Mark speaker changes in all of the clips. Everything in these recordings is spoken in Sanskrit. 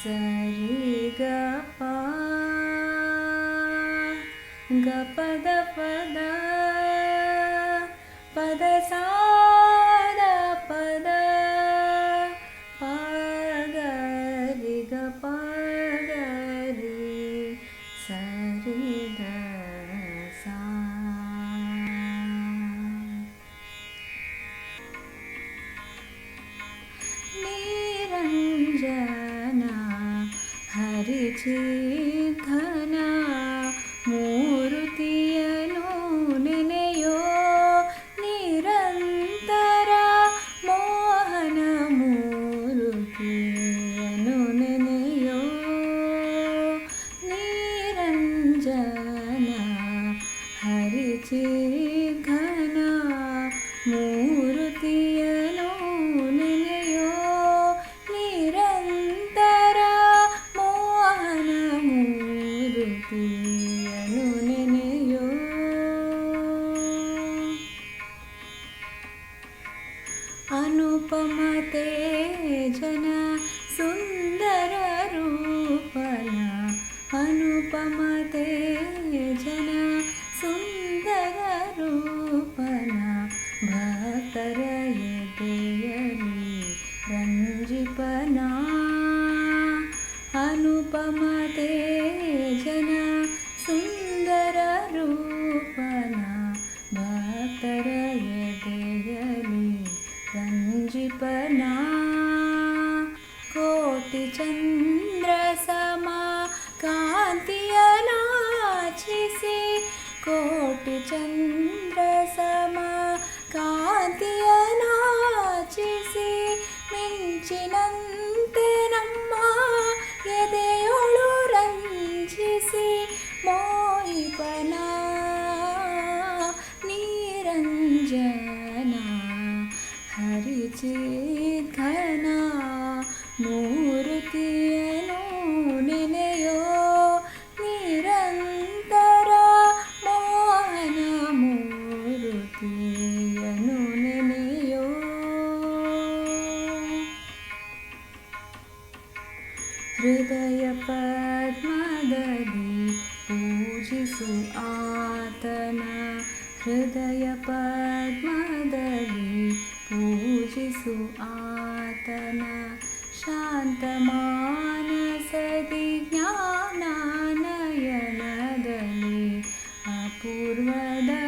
Speaker 1: ಸರಿ ಗ ಪ ಗ ಪದ ಪದ हरिचिघना मूरुतियनु नेनेयो निरन्तर मोहन मूरुतियनु नेनेयो निरञ्जना हरिचिघना ತಿಳಿಯನು ನೆನೆಯೋ ಅನುಪಮ ತೇಜನ ಸುಂದರ ರೂಪನ ಅನುಪಮ ತೇಜನ ಸುಂದರ ರೂಪ ಸುಂದರ ರೂಪನ ಭಕ್ತರ ಎದೆಯಲಿ ರಂಜಿಪನ ಕೋಟಿ ಚಂದ್ರ ಸಮ ಕಾಂತಿಯನಾಚಿಸಿ ಕೋಟಿ ಚಂದ್ರ ಸಮ ಕಾಂತಿಯನಾಚಿಸಿ ಮಿಂಚಿನ ಹರಿಚಿಘನ ಮೂರುತಿಯನು ನೆನೆಯೋ ನಿರಂತರ ಮೋಹನ ಮೂರುತಿಯನು ನೆನೆಯೋ ಹೃದಯ ಪದ್ಮದಲ್ಲಿ ಪೂಜಿಸು ಆತನ ಹೃದಯ ಪದ್ಮದಲ್ಲಿ शिसु आतन शान्तमानसदि ज्ञानानयनदने अपूर्वदर्शन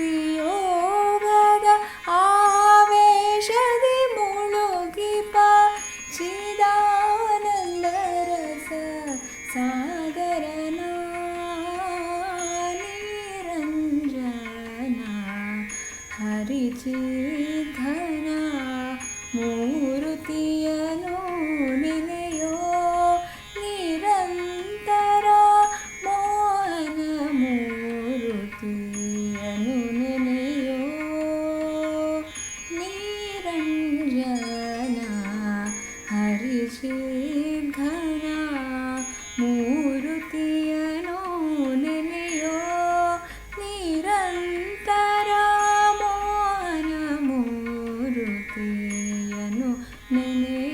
Speaker 1: योग आवेशदि मूलोगिपा चिदानरस सागरना हरिचि धन। No, no.